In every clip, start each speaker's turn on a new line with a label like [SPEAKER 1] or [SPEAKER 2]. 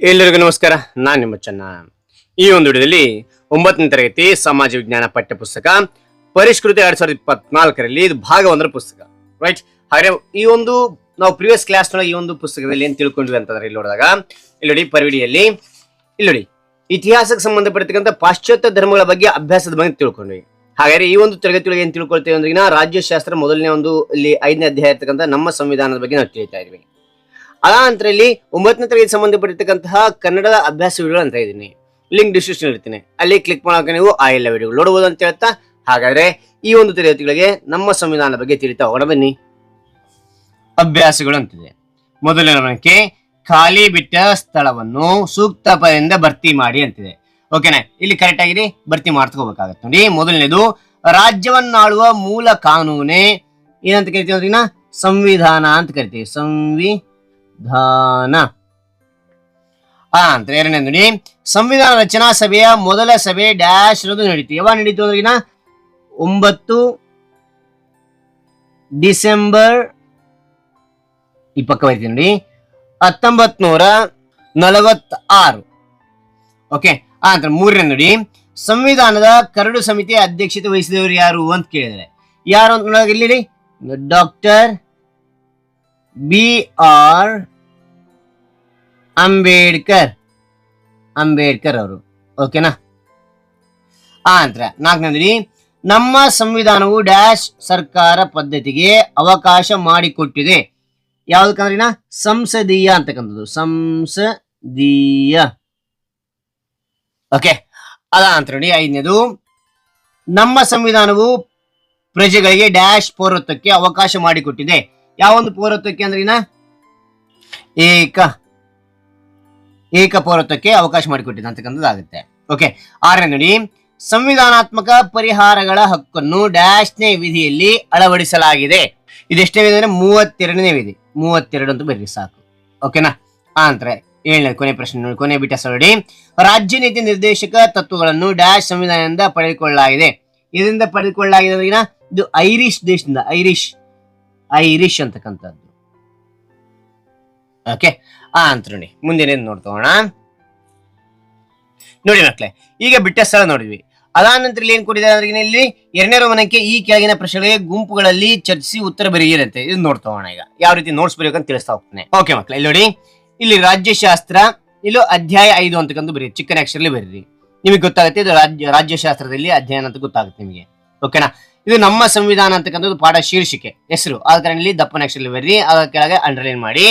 [SPEAKER 1] ಎಲ್ಲರಿಗೂ ನಮಸ್ಕಾರ. ನಾನು ನಿಮ್ಮ ಚೆನ್ನ. ಈ ಒಂದು ವಿಡಿಯೋದಲ್ಲಿ ಒಂಬತ್ತನೇ ತರಗತಿ ಸಮಾಜ ವಿಜ್ಞಾನ ಪಠ್ಯ ಪುಸ್ತಕ ಪರಿಷ್ಕೃತ ಎರಡ್ ಸಾವಿರದ ಇಪ್ಪತ್ನಾಲ್ಕರಲ್ಲಿ ಇದು ಭಾಗ ಒಂದರ ಪುಸ್ತಕ. ರೈಟ್ ಹಾಗೆ ಈ ಒಂದು ನಾವು ಪ್ರಿವಿಯಸ್ ಕ್ಲಾಸ್ ನೊಳಗೆ ಈ ಒಂದು ಪುಸ್ತಕದಲ್ಲಿ ಏನ್ ತಿಳ್ಕೊಂಡ್ವಿ ಅಂತಂದ್ರೆ ಇಲ್ಲಿ ನೋಡಿದಾಗ, ಇಲ್ಲಿ ನೋಡಿ ಪರಿವಿಡಿಯಲ್ಲಿ, ಇಲ್ಲಿ ನೋಡಿ. ಇತಿಹಾಸಕ್ಕೆ ಸಂಬಂಧಪಟ್ಟಿರ್ತಕ್ಕಂಥ ಪಾಶ್ಚಾತ್ಯ ಧರ್ಮಗಳ ಬಗ್ಗೆ ಅಭ್ಯಾಸದ ಬಗ್ಗೆ ತಿಳ್ಕೊಂಡ್ವಿ. ಹಾಗಾದ್ರೆ ಈ ಒಂದು ತರಗತಿಯೊಳಗೆ ಏನ್ ತಿಳ್ಕೊಳ್ತೇವೆ ಅಂದ್ರೆ ರಾಜ್ಯಶಾಸ್ತ್ರ ಮೊದಲನೇ ಒಂದು, ಇಲ್ಲಿ ಐದನೇ ಅಧ್ಯಾಯ ಇರ್ತಕ್ಕಂಥ ನಮ್ಮ ಸಂವಿಧಾನದ ಬಗ್ಗೆ ನಾವು ತಿಳಿತಾ ಇದ್ವಿ. ಅದ ನಂತರ ಇಲ್ಲಿ ಒಂಬತ್ತನೇ ತರಗತಿ ಸಂಬಂಧಪಟ್ಟಿರ್ತಕ್ಕಂತಹ ಕನ್ನಡದ ಅಭ್ಯಾಸ ವಿಡಿಯೋ ಅಂತ ಇದ್ದೀನಿ ಲಿಂಕ್ ಡಿಸ್ಕ್ರಿಪ್ಷನ್ ಇರ್ತೀನಿ. ಅಲ್ಲಿ ಕ್ಲಿಕ್ ಮಾಡೋಕೆ ನೀವು ಆ ಎಲ್ಲ ವಿಡಿಯೋಗಳು ನೋಡಬಹುದು ಅಂತ ಹೇಳ್ತಾ, ಹಾಗಾದ್ರೆ ಈ ಒಂದು ತರಗತಿಗಳಿಗೆ ನಮ್ಮ ಸಂವಿಧಾನದ ಬಗ್ಗೆ ತಿಳಿತಾ ಹೋಗೋಣ ಬನ್ನಿ. ಅಭ್ಯಾಸಗಳು ಅಂತಿದೆ. ಮೊದಲನೇ ಖಾಲಿ ಬಿಟ್ಟ ಸ್ಥಳವನ್ನು ಸೂಕ್ತ ಪದದಿಂದ ಭರ್ತಿ ಮಾಡಿ ಅಂತಿದೆ. ಓಕೆನಾ ಇಲ್ಲಿ ಕರೆಕ್ಟ್ ಆಗಿದೆ. ಭರ್ತಿ ಮಾಡ್ಕೋಬೇಕಾಗತ್ತೆ ನೋಡಿ. ಮೊದಲನೇದು, ರಾಜ್ಯವನ್ನಾಳುವ ಮೂಲ ಕಾನೂನೇ ಏನಂತ ಕರಿತೀವಿ ಸಂವಿಧಾನ ಅಂತ ಕರಿತೀವಿ. ಸಂವಿಧಾನ ಆ, ಅಂತ ಎರಡನೇ ನೋಡಿ. ಸಂವಿಧಾನ ರಚನಾ ಸಭೆಯ ಮೊದಲ ಸಭೆ ಡ್ಯಾಶ್ ಇರೋದು ನಡೀತು. ಯಾವಾಗ ನಡೀತು ಅಂದ್ರೆ ಒಂಬತ್ತು ಡಿಸೆಂಬರ್ ಈ ಪಕ್ಕ ಬರ್ತೀನಿ ನೋಡಿ. ಹತ್ತೊಂಬತ್ ನೂರ ನಲವತ್ತ ಆರು ಓಕೆ ನಂತರ ಮೂರನೇ ನೋಡಿ. ಸಂವಿಧಾನದ ಕರಡು ಸಮಿತಿ ಅಧ್ಯಕ್ಷತೆ ವಹಿಸಿದವರು ಯಾರು ಅಂತ ಕೇಳಿದರೆ. ಯಾರು ಅಂತ ನೋಡೋಕೆ ಇಲ್ಲಿ doctor B R Ambedkar. Ambedkar ಅವರು. ಓಕೆನಾ ಆ ನಂತರ ನಾಲ್ಕನೇದ್ರಿ ನಮ್ಮ ಸಂವಿಧಾನವು ಡ್ಯಾಶ್ ಸರ್ಕಾರ ಪದ್ಧತಿಗೆ ಅವಕಾಶ ಮಾಡಿಕೊಟ್ಟಿದೆ. ಯಾವ್ದಕ್ಕಂದ್ರಿನ ಸಂಸದೀಯ ಅಂತಕ್ಕಂಥದ್ದು ಸಂಸದೀಯ. ಓಕೆ ಅದ ನಂತರ ನೋಡಿ ಐದನೇದು. ನಮ್ಮ ಸಂವಿಧಾನವು ಪ್ರಜೆಗಳಿಗೆ ಡ್ಯಾಶ್ ಪೌರತ್ವಕ್ಕೆ ಅವಕಾಶ ಮಾಡಿಕೊಟ್ಟಿದೆ. ಯಾವೊಂದು ಪೌರತ್ವಕ್ಕೆ ಅಂದ್ರಿನ ಏಕ. ಏಕ ಪೌರತ್ವಕ್ಕೆ ಅವಕಾಶ ಮಾಡಿಕೊಟ್ಟಿದೆ ಅಂತಕ್ಕಂಥದ್ದು ಆಗುತ್ತೆ ಓಕೆ ಆರನೇ ನೋಡಿ. ಸಂವಿಧಾನಾತ್ಮಕ ಪರಿಹಾರಗಳ ಹಕ್ಕನ್ನು ಡ್ಯಾಶ್ನೇ ವಿಧಿಯಲ್ಲಿ ಅಳವಡಿಸಲಾಗಿದೆ. ಇದೆಷ್ಟೇ ವಿಧಿ ಅಂದ್ರೆ ಮೂವತ್ತೆರಡನೇ ವಿಧಿ. ಮೂವತ್ತೆರಡು ಅಂತ ಬರ್ರಿ ಸಾಕು. ಓಕೆನಾ ಆ ನಂತರ ಏಳನೇ, ಕೊನೆ ಪ್ರಶ್ನೆ ನೋಡಿ, ಕೊನೆ ಬಿಟ್ಟ ನೋಡಿ. ರಾಜ್ಯ ನೀತಿ ನಿರ್ದೇಶಕ ತತ್ವಗಳನ್ನು ಡ್ಯಾಶ್ ಸಂವಿಧಾನದಿಂದ ಪಡೆದುಕೊಳ್ಳಲಾಗಿದೆ. ಇದರಿಂದ ಪಡೆದುಕೊಳ್ಳಲಾಗಿದೆ ಇದು ಐರಿಷ್ ದೇಶದಿಂದ, ಐರಿಷ್ ಐರಿಷ್ ಅಂತಕ್ಕಂಥದ್ದು. ಓಕೆ ಆ ಅಂತ ನೋಡಿ ಮುಂದೇನೇನು ನೋಡ್ತೋಣ ನೋಡಿ ಮಕ್ಳೆ, ಈಗ ಬಿಟ್ಟ ಸ್ಥಳ ನೋಡಿದ್ವಿ. ಅದಾದ ನಂತರ ಏನ್ ಕೊಟ್ಟಿದ್ದಾರೆ ಅಂದ್ರೆ ಇಲ್ಲಿ? ಎರಡನೇ ರೋಮನಕ್ಕೆ ಈ ಕೆಳಗಿನ ಪ್ರಶ್ನೆಗಳಿಗೆ ಗುಂಪುಗಳಲ್ಲಿ ಚರ್ಚಿಸಿ ಉತ್ತರ ಬರೆಯಿರಂತೆ ಇದು ನೋಡ್ತೋಣ ಈಗ. ಯಾವ ರೀತಿ ನೋಟ್ಸ್ ಬರೆಯೋಕಂತ ತಿಳಿಸ್ತಾ ಹೋಗ್ತಾನೆ. ಓಕೆ ಮಕ್ಳೆ, ಇಲ್ಲಿ ನೋಡಿ. ಇಲ್ಲಿ ರಾಜ್ಯಶಾಸ್ತ್ರ, ಇಲ್ಲಿ ಅಧ್ಯಾಯ ಐದು ಅಂತಕ್ಕಂಥ ಬರೀ ಚಿಕ್ಕನ ಅಕ್ಷರಲ್ಲಿ ಬರೀರಿ. ನಿಮಗೆ ಗೊತ್ತಾಗುತ್ತೆ, ಇದು ರಾಜ್ಯ, ರಾಜ್ಯಶಾಸ್ತ್ರದಲ್ಲಿ ಅಧ್ಯಯನ ಅಂತ ಗೊತ್ತಾಗುತ್ತೆ ನಿಮಗೆ. ಓಕೆನಾ ಇದು ನಮ್ಮ ಸಂವಿಧಾನ ಅಂತಕ್ಕಂಥದ್ದು ಪಾಠ ಶೀರ್ಷಿಕೆ. ಹೆಸರು. ಆ ಕಾರಣ ಇಲ್ಲಿ ದಪ್ಪನ ಅಕ್ಷರಲ್ಲಿ ಬರೀರಿ. ಅದರ ಕೆಳಗೆ ಅಂಡರ್ಲೈನ್ ಮಾಡಿ.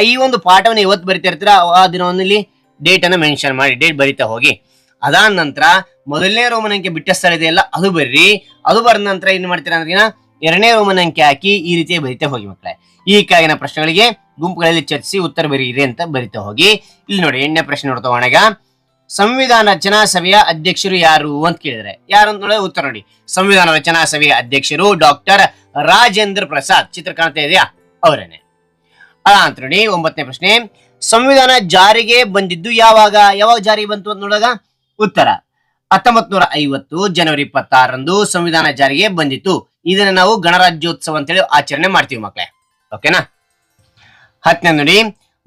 [SPEAKER 1] ಈ ಒಂದು ಪಾಠವನ್ನು ಇವತ್ತು ಬರಿತಾ ಇರ್ತೀರ, ಆ ದಿನವನ್ನಲ್ಲಿ ಡೇಟ್ ಅನ್ನ ಮೆನ್ಷನ್ ಮಾಡಿ ಡೇಟ್ ಬರಿತಾ ಹೋಗಿ. ಅದಾದ ನಂತರ ಮೊದಲನೇ ರೋಮನಂಕೆ ಬಿಟ್ಟ ಸ್ಥಳ ಇದೆಯಲ್ಲ, ಅದು ಬರ್ರಿ. ಅದು ಬರೆದ ನಂತರ ಏನ್ ಮಾಡ್ತೀರಾ ಅಂದ್ರೆ ಎರಡನೇ ರೋಮನಂಕೆ ಹಾಕಿ ಈ ರೀತಿ ಬರಿತಾ ಹೋಗಿ ಮಕ್ಕಳೇ. ಈ ಕೆಳಗಿನ ಪ್ರಶ್ನೆಗಳಿಗೆ ಗುಂಪುಗಳಲ್ಲಿ ಚರ್ಚಿಸಿ ಉತ್ತರ ಬರೀರಿ ಅಂತ ಬರಿತಾ ಹೋಗಿ. ಇಲ್ಲಿ ನೋಡಿ ಎಣ್ಣೆ ಪ್ರಶ್ನೆ ನೋಡ್ತಾ ಒಣಗ ಸಂವಿಧಾನ ರಚನಾ ಸಭೆಯ ಅಧ್ಯಕ್ಷರು ಯಾರು ಅಂತ ಕೇಳಿದ್ರೆ, ಯಾರು ಅಂತ ನೋಡಿ ಉತ್ತರ ನೋಡಿ. ಸಂವಿಧಾನ ರಚನಾ ಸಭೆಯ ಅಧ್ಯಕ್ಷರು ಡಾಕ್ಟರ್ ರಾಜೇಂದ್ರ ಪ್ರಸಾದ್. ಚಿತ್ರ ಕಾಣ್ತಾ ಇದೆಯಾ? ಅವರೇನೆ. ಅದ ಅಂತ ನೋಡಿ ಒಂಬತ್ತನೇ ಪ್ರಶ್ನೆ. ಸಂವಿಧಾನ ಜಾರಿಗೆ ಬಂದಿದ್ದು ಯಾವಾಗ? ಯಾವಾಗ ಜಾರಿಗೆ ಬಂತು ಅಂತ ನೋಡಾಗ ಉತ್ತರ ಹತ್ತೊಂಬತ್ ನೂರ ಐವತ್ತು ಜನವರಿ ಇಪ್ಪತ್ತಾರರಂದು ಸಂವಿಧಾನ ಜಾರಿಗೆ ಬಂದಿತ್ತು. ಇದನ್ನ ನಾವು ಗಣರಾಜ್ಯೋತ್ಸವ ಅಂತೇಳಿ ಆಚರಣೆ ಮಾಡ್ತೀವಿ ಮಕ್ಕಳೇ ಓಕೆನಾ? ಹತ್ತನೇ ನೋಡಿ,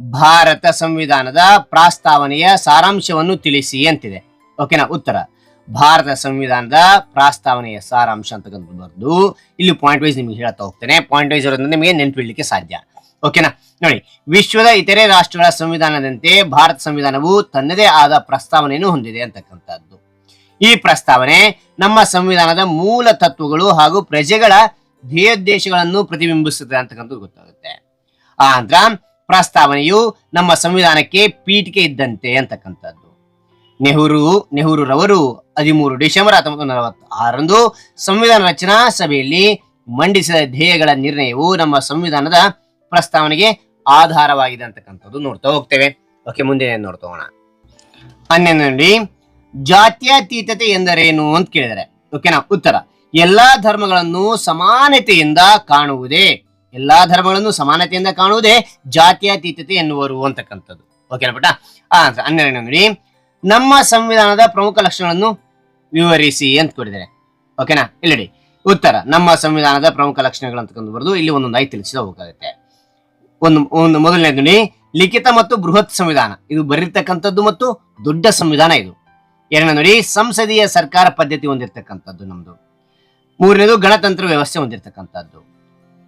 [SPEAKER 1] ಭಾರತ ಸಂವಿಧಾನದ ಪ್ರಾಸ್ತಾವನೆಯ ಸಾರಾಂಶವನ್ನು ತಿಳಿಸಿ ಅಂತಿದೆ. ಓಕೆನಾ? ಉತ್ತರ, ಭಾರತ ಸಂವಿಧಾನದ ಪ್ರಾಸ್ತಾವನೆಯ ಸಾರಾಂಶ ಅಂತಕ್ಕಂಥದ್ದು ಬರೆದು ಇಲ್ಲಿ ಪಾಯಿಂಟ್ ವೈಸ್ ನಿಮಗೆ ಹೇಳ್ತಾ ಹೋಗ್ತೇನೆ. ಪಾಯಿಂಟ್ ವೈಸ್ ಇರೋದ್ರಿಂದ ನಿಮಗೆ ನೆನ್ಪಿಡ್ಲಿಕ್ಕೆ ಸಾಧ್ಯ. ಓಕೆನಾ ನೋಡಿ, ವಿಶ್ವದ ಇತರೆ ರಾಷ್ಟ್ರಗಳ ಸಂವಿಧಾನದಂತೆ ಭಾರತ ಸಂವಿಧಾನವು ತನ್ನದೇ ಆದ ಪ್ರಸ್ತಾವನೆಯನ್ನು ಹೊಂದಿದೆ ಅಂತಕ್ಕಂಥದ್ದು. ಈ ಪ್ರಸ್ತಾವನೆ ನಮ್ಮ ಸಂವಿಧಾನದ ಮೂಲ ತತ್ವಗಳು ಹಾಗೂ ಪ್ರಜೆಗಳ ಧ್ಯೇಯೋದ್ದೇಶಗಳನ್ನು ಪ್ರತಿಬಿಂಬಿಸುತ್ತದೆ ಅಂತಕ್ಕಂಥದ್ದು ಗೊತ್ತಾಗುತ್ತೆ. ಆ ನಂತರ ಪ್ರಸ್ತಾವನೆಯು ನಮ್ಮ ಸಂವಿಧಾನಕ್ಕೆ ಪೀಠಿಕೆ ಇದ್ದಂತೆ ಅಂತಕ್ಕಂಥದ್ದು. ನೆಹರು, ನೆಹರೂರವರು ಹದಿಮೂರು ಡಿಸೆಂಬರ್ ಹತ್ತೊಂಬತ್ತು ಆರಂದು ಸಂವಿಧಾನ ರಚನಾ ಸಭೆಯಲ್ಲಿ ಮಂಡಿಸಿದ ಧ್ಯೇಯಗಳ ನಿರ್ಣಯವು ನಮ್ಮ ಸಂವಿಧಾನದ ಪ್ರಸ್ತಾವನೆಗೆ ಆಧಾರವಾಗಿದೆ ಅಂತಕ್ಕಂಥದ್ದು ನೋಡ್ತಾ ಹೋಗ್ತೇವೆ. ಓಕೆ ಮುಂದೆ ನೋಡ್ತಾ ಹೋಗೋಣ. ಹನ್ನೊಂದು ನೋಡಿ, ಜಾತ್ಯತೀತತೆ ಎಂದರೇನು ಅಂತ ಕೇಳಿದರೆ. ಓಕೆನಾ ಉತ್ತರ. ಎಲ್ಲಾ ಧರ್ಮಗಳನ್ನು ಸಮಾನತೆಯಿಂದ ಕಾಣುವುದೇ, ಎಲ್ಲಾ ಧರ್ಮಗಳನ್ನು ಸಮಾನತೆಯಿಂದ ಕಾಣುವುದೇ ಜಾತ್ಯತೀತತೆ ಎನ್ನುವರು ಅಂತಕ್ಕಂಥದ್ದು. ಓಕೆನಾ ಪುಟ್ಟ ಆ ಹನ್ನೆರಡನೇ ನೋಡಿ, ನಮ್ಮ ಸಂವಿಧಾನದ ಪ್ರಮುಖ ಲಕ್ಷಣಗಳನ್ನು ವಿವರಿಸಿ ಅಂತ ಕೊಡಿದರೆ ಓಕೆನಾ? ಇಲ್ಲಿ ಉತ್ತರ. ನಮ್ಮ ಸಂವಿಧಾನದ ಪ್ರಮುಖ ಲಕ್ಷಣಗಳು ಅಂತಕ್ಕಂಥ ಬರೆದು ಇಲ್ಲಿ ಒಂದೊಂದಾಗಿ ತಿಳಿಸಿದ ಹೋಗುತ್ತೆ ಒಂದು ಒಂದು ಮೊದಲನೇ ನೋಡಿ ಲಿಖಿತ ಮತ್ತು ಬೃಹತ್ ಸಂವಿಧಾನ. ಇದು ಬರೀರ್ತಕ್ಕಂಥದ್ದು ಮತ್ತು ದೊಡ್ಡ ಸಂವಿಧಾನ ಇದು. ಎರಡನೇ ನೋಡಿ ಸಂಸದೀಯ ಸರ್ಕಾರ ಪದ್ಧತಿ ಹೊಂದಿರತಕ್ಕಂಥದ್ದು ನಮ್ದು. ಮೂರನೇದು ಗಣತಂತ್ರ ವ್ಯವಸ್ಥೆ ಹೊಂದಿರತಕ್ಕಂಥದ್ದು.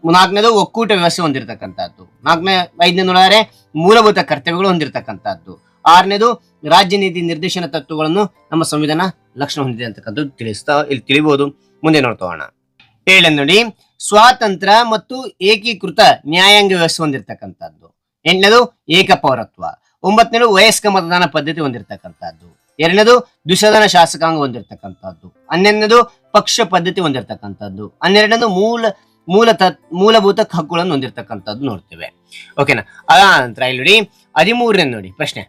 [SPEAKER 1] ನಾಲ್ಕನೇದು ಒಕ್ಕೂಟ ವ್ಯವಸ್ಥೆ ಹೊಂದಿರತಕ್ಕಂಥದ್ದು. ನಾಲ್ಕನೇ, ಐದನೇ ನೋಡಿದರೆ ಮೂಲಭೂತ ಕರ್ತವ್ಯಗಳು ಹೊಂದಿರತಕ್ಕಂಥದ್ದು. ಆರನೇದು ರಾಜ್ಯ ನೀತಿ ನಿರ್ದೇಶನ ತತ್ವಗಳನ್ನು ನಮ್ಮ ಸಂವಿಧಾನ ಲಕ್ಷಣ ಹೊಂದಿದೆ ಅಂತಕ್ಕಂಥದ್ದು ತಿಳಿಸ್ತಾ, ಇಲ್ಲಿ ತಿಳಿಬಹುದು ಮುಂದೆ ನೋಡ್ತಾ ಹೋಗೋಣ. ಏಳನೇ ನೋಡಿ ಸ್ವಾತಂತ್ರ್ಯ ಮತ್ತು ಏಕೀಕೃತ ನ್ಯಾಯಾಂಗ ವ್ಯವಸ್ಥೆ ಹೊಂದಿರತಕ್ಕಂಥದ್ದು. ಎಂಟನೇದು ಏಕಪೌರತ್ವ. ಒಂಬತ್ತನೇದು ವಯಸ್ಕ ಮತದಾನ ಪದ್ಧತಿ ಹೊಂದಿರತಕ್ಕಂಥದ್ದು. ಎರಡನೇದು ದ್ವಿಸದನ ಶಾಸಕಾಂಗ ಹೊಂದಿರತಕ್ಕಂಥದ್ದು. ಹನ್ನೆರಡನೇದು ಪಕ್ಷ ಪದ್ಧತಿ ಹೊಂದಿರತಕ್ಕಂಥದ್ದು. ಹನ್ನೆರಡನೇದು ಮೂಲ ಮೂಲ ಮೂಲಭೂತ ಹಕ್ಕುಗಳನ್ನು ಹೊಂದಿರತಕ್ಕಂಥದ್ದು ನೋಡ್ತೇವೆ. ಓಕೆನಾ? ಅದ ನಂತರ ಇಲ್ಲಿ ನೋಡಿ ಹದಿಮೂರನೇ ನೋಡಿ, ಪ್ರಶ್ನೆ.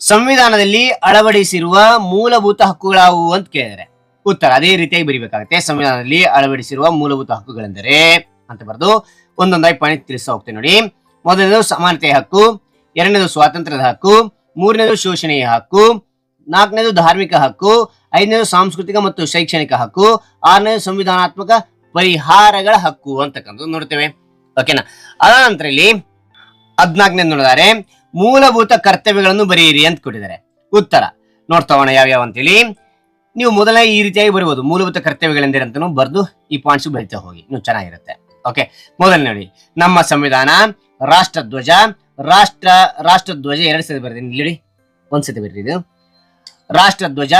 [SPEAKER 1] ಸಂವಿಧಾನದಲ್ಲಿ ಅಳವಡಿಸಿರುವ ಮೂಲಭೂತ ಹಕ್ಕುಗಳಾವುವು ಅಂತ ಕೇಳಿದರೆ ಉತ್ತರ. ಅದೇ ರೀತಿಯಾಗಿ ಬರಿಬೇಕಾಗುತ್ತೆ. ಸಂವಿಧಾನದಲ್ಲಿ ಅಳವಡಿಸಿರುವ ಮೂಲಭೂತ ಹಕ್ಕುಗಳೆಂದರೆ ಅಂತ ಬರೆದು ಒಂದೊಂದಾಗಿ ಪಾಯಿಂಟ್ ತಿಳಿಸ್ತಾ ಹೋಗ್ತೇನೆ ನೋಡಿ. ಮೊದಲನೇದು ಸಮಾನತೆಯ ಹಕ್ಕು, ಎರಡನೇದು ಸ್ವಾತಂತ್ರ್ಯದ ಹಕ್ಕು, ಮೂರನೇದು ಶೋಷಣೆಯ ಹಕ್ಕು, ನಾಲ್ಕನೇದು ಧಾರ್ಮಿಕ ಹಕ್ಕು, ಐದನೇದು ಸಾಂಸ್ಕೃತಿಕ ಮತ್ತು ಶೈಕ್ಷಣಿಕ ಹಕ್ಕು, ಆರನೇದು ಸಂವಿಧಾನಾತ್ಮಕ ಪರಿಹಾರಗಳ ಹಕ್ಕು ಅಂತಕ್ಕಂಥದ್ದು ನೋಡ್ತೇವೆ. ಓಕೆನಾ ಅದ ನಂತರ ಇಲ್ಲಿ ಹದ್ನಾಲ್ಕನೇ ನೋಡಿದರೆ ಮೂಲಭೂತ ಕರ್ತವ್ಯಗಳನ್ನು ಬರೆಯಿರಿ ಅಂತ ಕೊಟ್ಟಿದ್ದಾರೆ. ಉತ್ತರ. ನೋಡ್ತಾವಣ ಯಾವ್ಯಾವ ಅಂತೇಳಿ. ನೀವು ಮೊದಲನೇ ಈ ರೀತಿಯಾಗಿ ಬರಬಹುದು ಮೂಲಭೂತ ಕರ್ತವ್ಯಗಳೆಂದಿರಂತ ಬರೆದು ಈ ಪಾಯಿಂಟ್ಸ್ ಬರಿತಾ ಹೋಗಿ. ನೀವು ಚೆನ್ನಾಗಿರುತ್ತೆ. ಓಕೆ ಮೊದಲನೇ ನೋಡಿ. ನಮ್ಮ ಸಂವಿಧಾನ, ರಾಷ್ಟ್ರಧ್ವಜ, ರಾಷ್ಟ್ರ, ರಾಷ್ಟ್ರಧ್ವಜ ಎರಡು ಸತಿ ಬರ್ತೀನಿ ಇಲ್ಲಿ ಒಂದ್ಸತಿ ಬರ್ರಿ ಇದು. ರಾಷ್ಟ್ರಧ್ವಜ,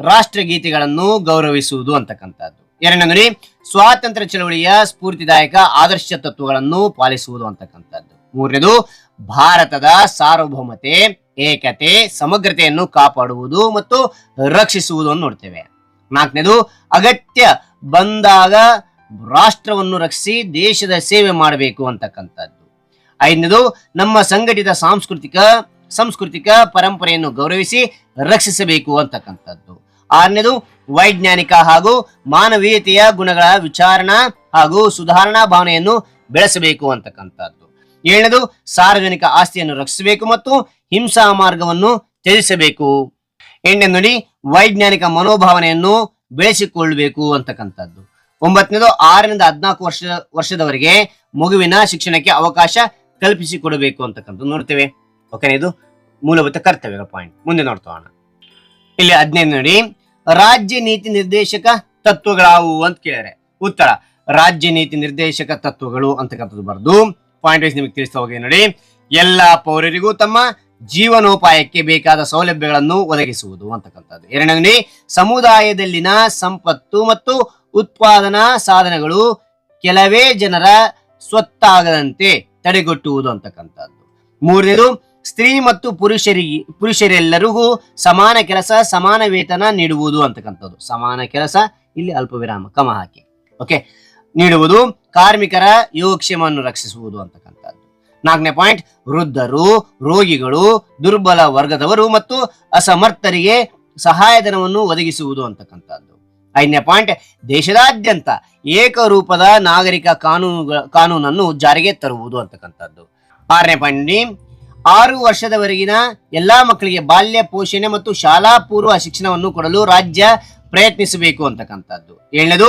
[SPEAKER 1] ರಾಷ್ಟ್ರಗೀತೆಗಳನ್ನು ಗೌರವಿಸುವುದು ಅಂತಕ್ಕಂಥದ್ದು. ಎರಡನೇ ನೋಡಿ. ಸ್ವಾತಂತ್ರ್ಯ ಚಳವಳಿಯ ಸ್ಫೂರ್ತಿದಾಯಕ ಆದರ್ಶ ತತ್ವಗಳನ್ನು ಪಾಲಿಸುವುದು ಅಂತಕ್ಕಂಥದ್ದು. ಮೂರನೇದು, ಭಾರತದ ಸಾರ್ವಭೌಮತೆ ಏಕತೆ, ಸಮಗ್ರತೆಯನ್ನು ಕಾಪಾಡುವುದು ಮತ್ತು ರಕ್ಷಿಸುವುದು ಅಂತ ನೋಡ್ತೇವೆ. ನಾಲ್ಕನೇದು, ಅಗತ್ಯ ಬಂದಾಗ ರಾಷ್ಟ್ರವನ್ನು ರಕ್ಷಿಸಿ ದೇಶದ ಸೇವೆ ಮಾಡಬೇಕು ಅಂತಕ್ಕಂಥದ್ದು. ಐದನೇದು, ನಮ್ಮ ಸಂಘಟಿತ ಸಾಂಸ್ಕೃತಿಕ ಸಾಂಸ್ಕೃತಿಕ ಪರಂಪರೆಯನ್ನು ಗೌರವಿಸಿ ರಕ್ಷಿಸಬೇಕು ಅಂತಕ್ಕಂಥದ್ದು. ಆರನೇದು, ವೈಜ್ಞಾನಿಕ ಹಾಗೂ ಮಾನವೀಯತೆಯ ಗುಣಗಳ ವಿಚಾರಣಾ ಹಾಗೂ ಸುಧಾರಣಾ ಭಾವನೆಯನ್ನು ಬೆಳೆಸಬೇಕು ಅಂತಕ್ಕಂಥದ್ದು. ಏಳನೇದು, ಸಾರ್ವಜನಿಕ ಆಸ್ತಿಯನ್ನು ರಕ್ಷಿಸಬೇಕು ಮತ್ತು ಹಿಂಸಾ ಮಾರ್ಗವನ್ನು ತ್ಯಜಿಸಬೇಕು. ಎಂಟನೇ ನೋಡಿ, ವೈಜ್ಞಾನಿಕ ಮನೋಭಾವನೆಯನ್ನು ಬೆಳೆಸಿಕೊಳ್ಳಬೇಕು ಅಂತಕ್ಕಂಥದ್ದು. ಒಂಬತ್ತನೇದು, ಆರರಿಂದ ಹದಿನಾಲ್ಕು ವರ್ಷ, ವರ್ಷದವರೆಗೆ ಮಗುವಿನ ಶಿಕ್ಷಣಕ್ಕೆ ಅವಕಾಶ ಕಲ್ಪಿಸಿಕೊಡಬೇಕು ಅಂತಕ್ಕಂಥದ್ದು ನೋಡ್ತೇವೆ. ಓಕೆನೇ ಇದು ಮೂಲಭೂತ ಕರ್ತವ್ಯಗಳ ಪಾಯಿಂಟ್ ಮುಂದೆ ನೋಡ್ತೋಣ ಇಲ್ಲಿ ಹದಿನೈದು ನೋಡಿ, ರಾಜ್ಯ ನೀತಿ ನಿರ್ದೇಶಕ ತತ್ವಗಳಾವು ಅಂತ ಕೇಳಿದ್ರೆ ಉತ್ತರ. ರಾಜ್ಯ ನೀತಿ ನಿರ್ದೇಶಕ ತತ್ವಗಳು ಅಂತಕ್ಕಂಥದ್ದು ಬರೆದು ಪಾಯಿಂಟ್ ವೈಸ್ ನಿಮಗೆ ತಿಳಿಸ್ತಾ ಹೋಗಿ ನೋಡಿ. ಎಲ್ಲಾ ಪೌರರಿಗೂ ತಮ್ಮ ಜೀವನೋಪಾಯಕ್ಕೆ ಬೇಕಾದ ಸೌಲಭ್ಯಗಳನ್ನು ಒದಗಿಸುವುದು ಅಂತಕ್ಕಂಥದ್ದು. ಎರಡನೇ ಸಮುದಾಯದಲ್ಲಿನ ಸಂಪತ್ತು ಮತ್ತು ಉತ್ಪಾದನಾ ಸಾಧನಗಳು ಕೆಲವೇ ಜನರ ಸ್ವತ್ತಾಗದಂತೆ ತಡೆಗಟ್ಟುವುದು ಅಂತಕ್ಕಂಥದ್ದು. ಮೂರನೇದು, ಸ್ತ್ರೀ ಮತ್ತು ಪುರುಷರಿಗೆ ಪುರುಷರೆಲ್ಲರಿಗೂ ಸಮಾನ ಕೆಲಸ, ಸಮಾನ ವೇತನ ನೀಡುವುದು ಅಂತಕ್ಕಂಥದ್ದು. ಸಮಾನ ಕೆಲಸ, ಇಲ್ಲಿ ಅಲ್ಪ ವಿರಾಮ ಕಮ ಹಾಕಿ. ಓಕೆ ನೀಡುವುದು ಕಾರ್ಮಿಕರ ಯೋಗಕ್ಷೇಮವನ್ನು ರಕ್ಷಿಸುವುದು ಅಂತಕ್ಕಂಥದ್ದು. ನಾಲ್ಕನೇ ಪಾಯಿಂಟ್ ವೃದ್ಧರು, ರೋಗಿಗಳು, ದುರ್ಬಲ ವರ್ಗದವರು ಮತ್ತು ಅಸಮರ್ಥರಿಗೆ ಸಹಾಯಧನವನ್ನು ಒದಗಿಸುವುದು ಅಂತಕ್ಕಂಥದ್ದು. ಐದನೇ ಪಾಯಿಂಟ್ ದೇಶದಾದ್ಯಂತ ಏಕರೂಪದ ನಾಗರಿಕ ಕಾನೂನುಗಳ, ಕಾನೂನನ್ನು ಜಾರಿಗೆ ತರುವುದು ಅಂತಕ್ಕಂಥದ್ದು. ಆರನೇ ಪಾಯಿಂಟ್ ಆರು ವರ್ಷದವರೆಗಿನ ಎಲ್ಲಾ ಮಕ್ಕಳಿಗೆ ಬಾಲ್ಯ ಪೋಷಣೆ ಮತ್ತು ಶಾಲಾ ಪೂರ್ವ ಶಿಕ್ಷಣವನ್ನು ಕೊಡಲು ರಾಜ್ಯ ಪ್ರಯತ್ನಿಸಬೇಕು ಅಂತಕ್ಕಂಥದ್ದು. ಏಳನೇದು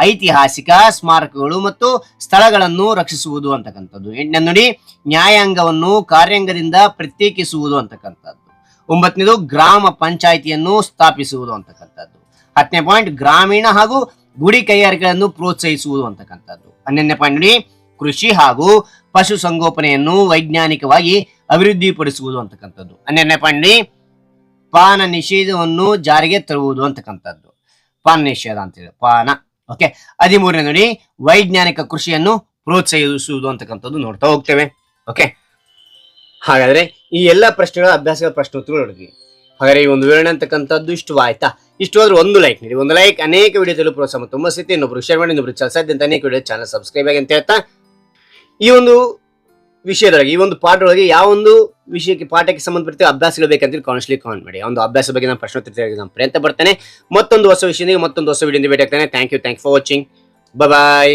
[SPEAKER 1] ಐತಿಹಾಸಿಕ ಸ್ಮಾರಕಗಳು ಮತ್ತು ಸ್ಥಳಗಳನ್ನು ರಕ್ಷಿಸುವುದು ಅಂತಕ್ಕಂಥದ್ದು. ಎಂಟನೇ ನೋಡಿ, ನ್ಯಾಯಾಂಗವನ್ನು ಕಾರ್ಯಾಂಗದಿಂದ ಪ್ರತ್ಯೇಕಿಸುವುದು ಅಂತಕ್ಕಂಥದ್ದು. ಒಂಬತ್ತನೇದು ಗ್ರಾಮ ಪಂಚಾಯಿತಿಯನ್ನು ಸ್ಥಾಪಿಸುವುದು ಅಂತಕ್ಕಂಥದ್ದು. ಹತ್ತನೇ ಪಾಯಿಂಟ್, ಗ್ರಾಮೀಣ ಹಾಗೂ ಗುಡಿ ಕೈಗಾರಿಕೆಗಳನ್ನು ಪ್ರೋತ್ಸಾಹಿಸುವುದು ಅಂತಕ್ಕಂಥದ್ದು. ಹನ್ನೊಂದನೇ ಪಾಯಿಂಟ್, ನೋಡಿ, ಕೃಷಿ ಹಾಗೂ ಪಶು ಸಂಗೋಪನೆಯನ್ನು ವೈಜ್ಞಾನಿಕವಾಗಿ ಅಭಿವೃದ್ಧಿಪಡಿಸುವುದು ಅಂತಕ್ಕಂಥದ್ದು. ಹನ್ನೆರಡನೇ ಪಾಯಿಂಟ್, ನೋಡಿ, ಪಾನ ನಿಷೇಧವನ್ನು ಜಾರಿಗೆ ತರುವುದು ಅಂತಕ್ಕಂಥದ್ದು. ಪಾನ ನಿಷೇಧ ಅಂತೇಳಿ ಪಾನ. ಓಕೆ ಹದಿಮೂರನೇ ನೋಡಿ, ವೈಜ್ಞಾನಿಕ ಕೃಷಿಯನ್ನು ಪ್ರೋತ್ಸಾಹಿಸುವುದು ಅಂತಕ್ಕಂಥದ್ದು ನೋಡ್ತಾ ಹೋಗ್ತೇವೆ. ಓಕೆ ಹಾಗಾದ್ರೆ ಈ ಎಲ್ಲ ಪ್ರಶ್ನೆಗಳ ಅಭ್ಯಾಸಗಳ ಪ್ರಶ್ನೆ ನೋಡಿದ್ವಿ. ಹಾಗಾದ್ರೆ ಈ ಒಂದು ವಿವರಣೆ ಅಂತಕ್ಕಂಥದ್ದು ಇಷ್ಟು ಆಯ್ತಾ ಇಷ್ಟು ಆದ್ರೂ ಒಂದು ಲೈಕ್ ನೀಡಿ, ಒಂದು ಲೈಕ್ ಅನೇಕ ವಿಡಿಯೋದಲ್ಲೂ ಪ್ರೋತ್ಸಾಹ ತುಂಬ ಸ್ಥಿತಿ ಇನ್ನೊಬ್ರು ಶೇರ್ ಮಾಡಿ ಸಾಧ್ಯ ಅಂತ ಅನೇಕ ವಿಡಿಯೋ ಚಾನಲ್ ಸಬ್ಸ್ಕ್ರೈಬ್ ಆಗಿ ಅಂತ ಹೇಳ್ತಾ, ಈ ಒಂದು ವಿಷಯದೊಳಗೆ, ಈ ಒಂದು ಪಾಠದೊಳಗೆ ಯಾವ ಒಂದು ವಿಷಯಕ್ಕೆ, ಪಾಠಕ್ಕೆ ಸಂಬಂಧಪಟ್ಟ ಅಭ್ಯಾಸಗಳು ಬೇಕಂತ ಕಾನ್ಸ್ಲಿ ಕಾಮೆಂಟ್ ಮಾಡಿ. ಒಂದು ಅಭ್ಯಾಸ ಬಗ್ಗೆ ನಾನು ಪ್ರಶ್ನೋತ್ತರ ನಾನು ಪ್ರಯತ್ನ ಬರ್ತೇನೆ ಮತ್ತೊಂದು ಹೊಸ ವಿಷಯದಿಂದ ಮತ್ತೊಂದು ಹೊಸ ವಿಡಿಯೋದಿಂದ ಭೇಟಿ ಆಗ್ತಾನೆ thank you thank for watching bye